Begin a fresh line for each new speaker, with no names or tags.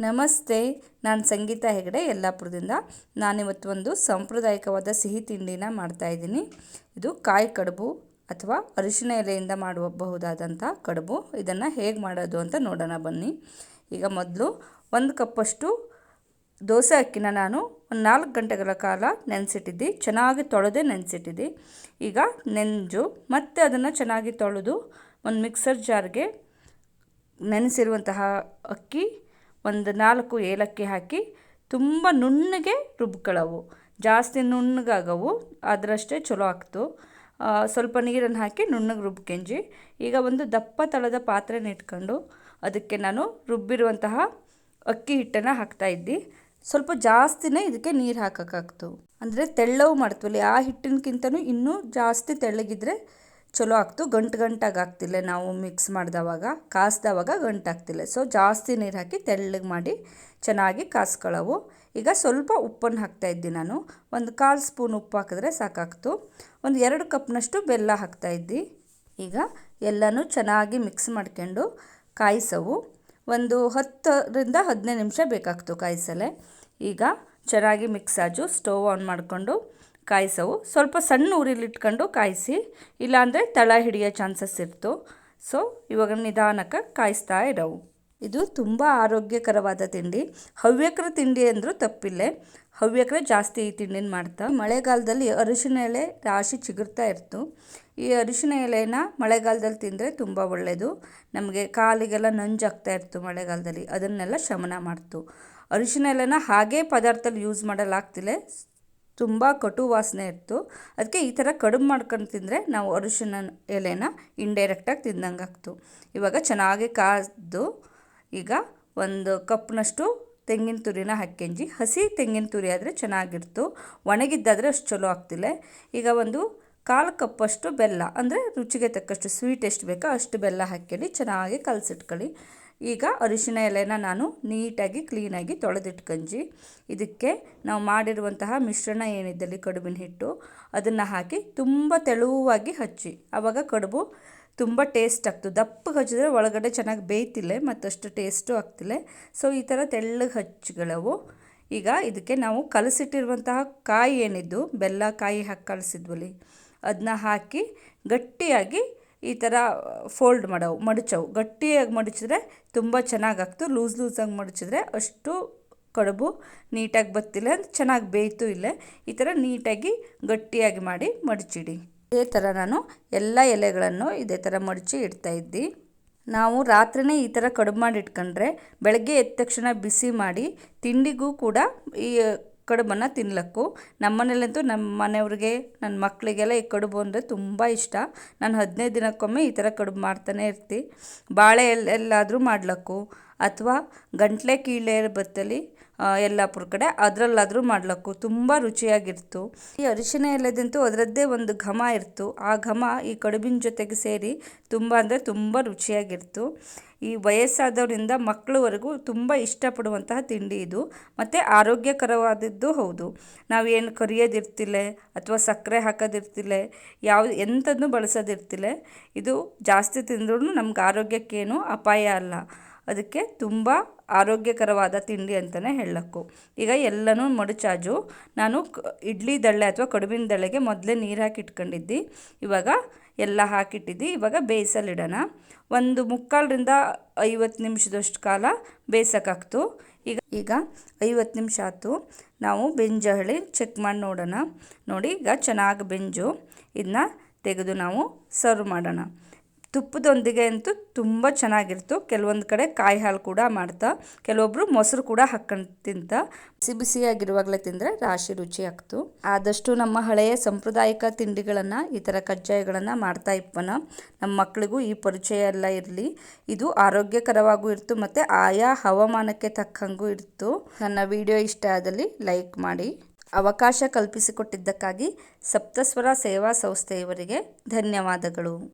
ನಮಸ್ತೆ, ನಾನು ಸಂಗೀತ ಹೆಗಡೆ, ಯಲ್ಲಾಪುರದಿಂದ. ನಾನಿವತ್ತು ಒಂದು ಸಾಂಪ್ರದಾಯಿಕವಾದ ಸಿಹಿ ತಿಂಡಿನ ಮಾಡ್ತಾಯಿದ್ದೀನಿ ಇದು ಕಾಯಿ ಕಡುಬು ಅಥವಾ ಅರಿಶಿನ ಎಲೆಯಿಂದ ಮಾಡಬಹುದಾದಂಥ ಕಡುಬು. ಇದನ್ನು ಹೇಗೆ ಮಾಡೋದು ಅಂತ ನೋಡೋಣ ಬನ್ನಿ. ಈಗ ಮೊದಲು ಒಂದು ಕಪ್ಪಷ್ಟು ದೋಸೆ ಅಕ್ಕಿನ ನಾನು ಒಂದು ನಾಲ್ಕು ಗಂಟೆಗಳ ಕಾಲ ನೆನೆಸಿಟ್ಟಿದ್ದೆ. ಚೆನ್ನಾಗಿ ತೊಳೆದೇ ನೆನೆಸಿಟ್ಟಿದ್ದೆ. ಈಗ ನೆಂಜು ಮತ್ತೆ ಅದನ್ನು ಚೆನ್ನಾಗಿ ತೊಳೆದು ಒಂದು ಮಿಕ್ಸರ್ ಜಾರ್ಗೆ ನೆನೆಸಿರುವಂತಹ ಅಕ್ಕಿ ಒಂದು ನಾಲ್ಕು ಏಲಕ್ಕಿ ಹಾಕಿ ತುಂಬ ನುಣ್ಣಗೆ ರುಬ್ಕೊಳ್ಳವು. ಜಾಸ್ತಿ ನುಣ್ಣಗಾಗವು ಅದರಷ್ಟೇ ಚಲೋ ಆಗ್ತು. ಸ್ವಲ್ಪ ನೀರನ್ನು ಹಾಕಿ ನುಣ್ಣಗೆ ರುಬ್ಕೆಂಜಿ. ಈಗ ಒಂದು ದಪ್ಪ ತಳದ ಪಾತ್ರೆನ ಇಟ್ಕೊಂಡು ಅದಕ್ಕೆ ನಾನು ರುಬ್ಬಿರುವಂತಹ ಅಕ್ಕಿ ಹಿಟ್ಟನ್ನು ಹಾಕ್ತಾಯಿದ್ದೆ ಸ್ವಲ್ಪ ಜಾಸ್ತಿನೇ ಇದಕ್ಕೆ ನೀರು ಹಾಕೋಕ್ಕಾಗ್ತು. ಅಂದರೆ ತೆಳ್ಳವು ಮಾಡ್ತೀವಲ್ಲಿ, ಆ ಹಿಟ್ಟಿನಕ್ಕಿಂತನೂ ಇನ್ನೂ ಜಾಸ್ತಿ ತೆಳ್ಳಗಿದ್ರೆ ಚಲೋ ಆಗ್ತು, ಗಂಟು ಗಂಟಾಗಿ ಆಗ್ತಿಲ್ಲ. ನಾವು ಮಿಕ್ಸ್ ಮಾಡಿದವಾಗ, ಕಾಸ್ದವಾಗ ಗಂಟಾಗ್ತಿಲ್ಲ ಸೊ ಜಾಸ್ತಿ ನೀರು ಹಾಕಿ ತೆಳ್ಳಗೆ ಮಾಡಿ ಚೆನ್ನಾಗಿ ಕಾಸ್ಕೊಳ್ಳವು ಈಗ ಸ್ವಲ್ಪ ಉಪ್ಪನ್ನು ಹಾಕ್ತಾಯಿದ್ದೆ ನಾನು. ಒಂದು ಕಾಲು ಸ್ಪೂನ್ ಉಪ್ಪು ಹಾಕಿದ್ರೆ ಸಾಕಾಗ್ತು. ಒಂದು ಎರಡು ಕಪ್ನಷ್ಟು ಬೆಲ್ಲ ಹಾಕ್ತಾಯಿದ್ದಿ ಈಗ ಎಲ್ಲನೂ ಚೆನ್ನಾಗಿ ಮಿಕ್ಸ್ ಮಾಡ್ಕೊಂಡು ಕಾಯಿಸವು. ಒಂದು ಹತ್ತರಿಂದ ಹದಿನೈದು ನಿಮಿಷ ಬೇಕಾಗ್ತು ಕಾಯಿಸಲೆ. ಈಗ ಚೆನ್ನಾಗಿ ಮಿಕ್ಸ್ ಆಜು ಸ್ಟವ್ ಆನ್ ಮಾಡಿಕೊಂಡು ಕಾಯಿಸವು. ಸ್ವಲ್ಪ ಸಣ್ಣ ಉರಿಲಿಟ್ಕೊಂಡು ಕಾಯಿಸಿ, ಇಲ್ಲಾಂದರೆ ತಳ ಹಿಡಿಯೋ ಚಾನ್ಸಸ್ ಇರ್ತು. ಸೊ, ಇವಾಗ ನಿಧಾನಕ್ಕೆ ಕಾಯಿಸ್ತಾ ಇರೋವು. ಇದು ತುಂಬ ಆರೋಗ್ಯಕರವಾದ ತಿಂಡಿ. ಹವ್ಯಕರ ತಿಂಡಿ ಅಂದರೂ ತಪ್ಪಿಲ್ಲ. ಹವ್ಯಕರ ಜಾಸ್ತಿ ಈ ತಿಂಡಿನ ಮಾಡ್ತಾ. ಮಳೆಗಾಲದಲ್ಲಿ ಅರಿಶಿನ ಎಲೆ ರಾಶಿ ಚಿಗುರ್ತಾ ಇರ್ತು. ಈ ಅರಿಶಿನ ಎಲೆನ ಮಳೆಗಾಲದಲ್ಲಿ ತಿಂದರೆ ತುಂಬ ಒಳ್ಳೆಯದು ನಮಗೆ ಕಾಲಿಗೆಲ್ಲ ನಂಜಾಗ್ತಾ ಇರ್ತು ಮಳೆಗಾಲದಲ್ಲಿ. ಅದನ್ನೆಲ್ಲ ಶಮನ ಮಾಡ್ತು. ಅರಿಶಿನ ಎಲೆನ ಹಾಗೇ ಪದಾರ್ಥದಲ್ಲಿ ಯೂಸ್ ಮಾಡಲಾಗ್ತಿಲ್ಲ. ತುಂಬ ಕಟು ವಾಸನೆ ಇತ್ತು. ಅದಕ್ಕೆ ಈ ಥರ ಕಡುಬು ಮಾಡ್ಕೊಂಡು ತಿಂದರೆ ನಾವು ಅರಿಶಿನ ಎಲೆನ ಇಂಡೈರೆಕ್ಟಾಗಿ ತಿಂದಂಗೆ ಆಗ್ತು. ಇವಾಗ ಚೆನ್ನಾಗಿ ಕಾದು ಈಗ ಒಂದು ಕಪ್ನಷ್ಟು ತೆಂಗಿನ ತುರಿನ ಹಾಕ್ಕೆಂಜಿ ಹಸಿ ತೆಂಗಿನ ತುರಿ ಆದರೆ ಚೆನ್ನಾಗಿರ್ತು. ಒಣಗಿದ್ದಾದರೆ ಅಷ್ಟು ಚಲೋ ಆಗ್ತಿಲ್ಲ. ಈಗ ಒಂದು ಕಾಲು ಕಪ್ಪಷ್ಟು ಬೆಲ್ಲ, ಅಂದರೆ ರುಚಿಗೆ ತಕ್ಕಷ್ಟು ಸ್ವೀಟ್ ಎಷ್ಟು ಬೇಕೋ ಅಷ್ಟು ಬೆಲ್ಲ ಹಾಕ್ಕೊಂಡು ಚೆನ್ನಾಗಿ ಕಲಸಿಟ್ಕೊಳ್ಳಿ. ಈಗ ಅರಿಶಿನ ಎಲೆನ ನಾನು ನೀಟಾಗಿ, ಕ್ಲೀನಾಗಿ ತೊಳೆದಿಟ್ಕಂಜಿ. ಇದಕ್ಕೆ ನಾವು ಮಾಡಿರುವಂತಹ ಮಿಶ್ರಣ ಏನಿದ್ದಲ್ಲಿ ಕಡುಬಿನ ಹಿಟ್ಟು, ಅದನ್ನು ಹಾಕಿ ತುಂಬ ತೆಳುವಾಗಿ ಹಚ್ಚಿ. ಆವಾಗ ಕಡುಬು ತುಂಬ ಟೇಸ್ಟ್ ಆಗ್ತದೆ. ದಪ್ಪಗೆ ಹಚ್ಚಿದ್ರೆ ಒಳಗಡೆ ಚೆನ್ನಾಗಿ ಬೇಯ್ತಿಲ್ಲ, ಮತ್ತಷ್ಟು ಟೇಸ್ಟು ಆಗ್ತಿಲ್ಲ. ಸೊ ಈ ಥರ ತೆಳ್ಳಗೆ ಹಚ್ಗಳವು ಈಗ ಇದಕ್ಕೆ ನಾವು ಕಲಸಿಟ್ಟಿರುವಂತಹ ಕಾಯಿ ಏನಿದ್ದು, ಬೆಲ್ಲ ಕಾಯಿ ಹಾಕಿ ಕಲಸಿದ್ವಲ್ಲಿ ಅದನ್ನ ಹಾಕಿ ಗಟ್ಟಿಯಾಗಿ ಈ ಥರ ಫೋಲ್ಡ್ ಮಾಡೋವು, ಮಡಚವು. ಗಟ್ಟಿಯಾಗಿ ಮಡಚಿದ್ರೆ ತುಂಬ ಚೆನ್ನಾಗಾಗ್ತು. ಲೂಸ್ ಲೂಸಾಗಿ ಮಡಚಿದ್ರೆ ಅಷ್ಟು ಕಡುಬು ನೀಟಾಗಿ ಬತ್ತಿಲ್ಲ ಚೆನ್ನಾಗಿ ಬೇಯ್ತು ಇಲ್ಲ. ಈ ಥರ ನೀಟಾಗಿ ಗಟ್ಟಿಯಾಗಿ ಮಾಡಿ ಮಡಚಿಡಿ. ಇದೇ ಥರ ನಾನು ಎಲ್ಲ ಎಲೆಗಳನ್ನು ಇದೇ ಥರ ಮಡಚಿ ಇಡ್ತಾಯಿದ್ದಿ ನಾವು ರಾತ್ರಿನೇ ಈ ಥರ ಕಡುಬು ಮಾಡಿ ಇಟ್ಕೊಂಡ್ರೆ, ಬೆಳಗ್ಗೆ ಎದ್ದ ತಕ್ಷಣ ಬಿಸಿ ಮಾಡಿ, ತಿಂಡಿಗೂ ಕೂಡ ಈ ಕಡುಬನ್ನು ತಿನ್ಲಕ್ಕು. ನಮ್ಮ ಮನೇಲಂತೂ ನಮ್ಮ ಮನೆಯವ್ರಿಗೆ ನನ್ನ ಮಕ್ಕಳಿಗೆಲ್ಲ ಈ ಕಡುಬು ಅಂದರೆ ತುಂಬ ಇಷ್ಟ. ನಾನು ಹದಿನೈದು ದಿನಕ್ಕೊಮ್ಮೆ ಈ ಥರ ಕಡುಬು ಮಾಡ್ತಾನೆ ಇರ್ತಿ. ಬಾಳೆ ಎಲ್ಲಾದರೂ ಮಾಡ್ಲಕ್ಕು. ಅಥವಾ ಗಂಟಲೆ ಕೀಳೆ ಬತ್ತಲಿ ಯಲ್ಲಾಪುರ ಕಡೆ ಅದರಲ್ಲಾದರೂ ಮಾಡ್ಲಕ್ಕು ತುಂಬ ರುಚಿಯಾಗಿರ್ತು. ಈ ಅರಿಶಿನ ಎಲೆದಂತೂ ಅದರದ್ದೇ ಒಂದು ಘಮ ಇರ್ತು. ಆ ಘಮ ಈ ಕಡುಬಿನ ಜೊತೆಗೆ ಸೇರಿ ತುಂಬ ಅಂದರೆ ತುಂಬ ರುಚಿಯಾಗಿರ್ತು. ಈ ವಯಸ್ಸಾದವರಿಂದ ಮಕ್ಕಳವರೆಗೂ ತುಂಬ ಇಷ್ಟಪಡುವಂತಹ ತಿಂಡಿ ಇದು. ಮತ್ತು ಆರೋಗ್ಯಕರವಾದದ್ದು ಹೌದು. ನಾವೇನು ಕರಿಯೋದಿರ್ತಿಲ್ಲ ಅಥವಾ ಸಕ್ಕರೆ ಹಾಕೋದಿರ್ತಿಲ್ಲ ಯಾವ ಎಂಥದ್ದು ಬಳಸೋದಿರ್ತಿಲ್ಲ ಇದು ಜಾಸ್ತಿ ತಿಂದ್ರೂ ನಮ್ಗೆ ಆರೋಗ್ಯಕ್ಕೇನು ಅಪಾಯ ಅಲ್ಲ. ಅದಕ್ಕೆ ತುಂಬ ಆರೋಗ್ಯಕರವಾದ ತಿಂಡಿ ಅಂತಲೇ ಹೇಳಕ್ಕು. ಈಗ ಎಲ್ಲನೂ ಮಡಚಾಜು ನಾನು ಇಡ್ಲಿ ದಳ್ಳೆ ಅಥವಾ ಕಡುಬಿನ ದಳ್ಳೆಗೆ ಮೊದಲೇ ನೀರು ಹಾಕಿ ಇವಾಗ ಎಲ್ಲ ಹಾಕಿಟ್ಟಿದ್ದಿ. ಇವಾಗ ಬೇಯಿಸಲಿಡೋಣ ಒಂದು ಮುಕ್ಕಾಲರಿಂದ ಐವತ್ತು ನಿಮಿಷದಷ್ಟು ಕಾಲ ಬೇಯಿಸೋಕ್ಕಾಗ್ತು. ಈಗ ಈಗ ಐವತ್ತು ನಿಮಿಷ ಆಯ್ತು. ನಾವು ಬೆಂಜು ಹೇಳಿ ಚೆಕ್ ಮಾಡಿ ನೋಡೋಣ. ನೋಡಿ, ಈಗ ಚೆನ್ನಾಗಿ ಬೆಂಜು. ಇದನ್ನ ತೆಗೆದು ನಾವು ಸರ್ವ್ ಮಾಡೋಣ. ತುಪ್ಪದೊಂದಿಗೆ ಅಂತೂ ತುಂಬ ಚೆನ್ನಾಗಿರ್ತು. ಕೆಲವೊಂದು ಕಡೆ ಕಾಯಿ ಹಾಲು ಕೂಡ ಮಾಡ್ತಾ. ಕೆಲವೊಬ್ಬರು ಮೊಸರು ಕೂಡ ಹಾಕೊಂಡು ತಿಂತ. ಬಿಸಿ ಬಿಸಿಯಾಗಿರುವಾಗಲೇ ತಿಂದರೆ ರಾಶಿ ರುಚಿ ಆಗ್ತು. ಆದಷ್ಟು ನಮ್ಮ ಹಳೆಯ ಸಾಂಪ್ರದಾಯಿಕ ತಿಂಡಿಗಳನ್ನು ಈ ಥರ ಕಜ್ಜಾಯಗಳನ್ನು ಮಾಡ್ತಾ ಇಪ್ಪನ. ನಮ್ಮ ಮಕ್ಕಳಿಗೂ ಈ ಪರಿಚಯ ಎಲ್ಲ ಇರಲಿ. ಇದು ಆರೋಗ್ಯಕರವಾಗೂ ಇರ್ತು ಮತ್ತು ಆಯಾ ಹವಾಮಾನಕ್ಕೆ ತಕ್ಕಂಗೂ ಇರ್ತು. ನನ್ನ ವಿಡಿಯೋ ಇಷ್ಟ ಆದಲ್ಲಿ ಲೈಕ್ ಮಾಡಿ. ಅವಕಾಶ ಕಲ್ಪಿಸಿಕೊಟ್ಟಿದ್ದಕ್ಕಾಗಿ ಸಪ್ತಸ್ವರ ಸೇವಾ ಸಂಸ್ಥೆಯವರಿಗೆ ಧನ್ಯವಾದಗಳು.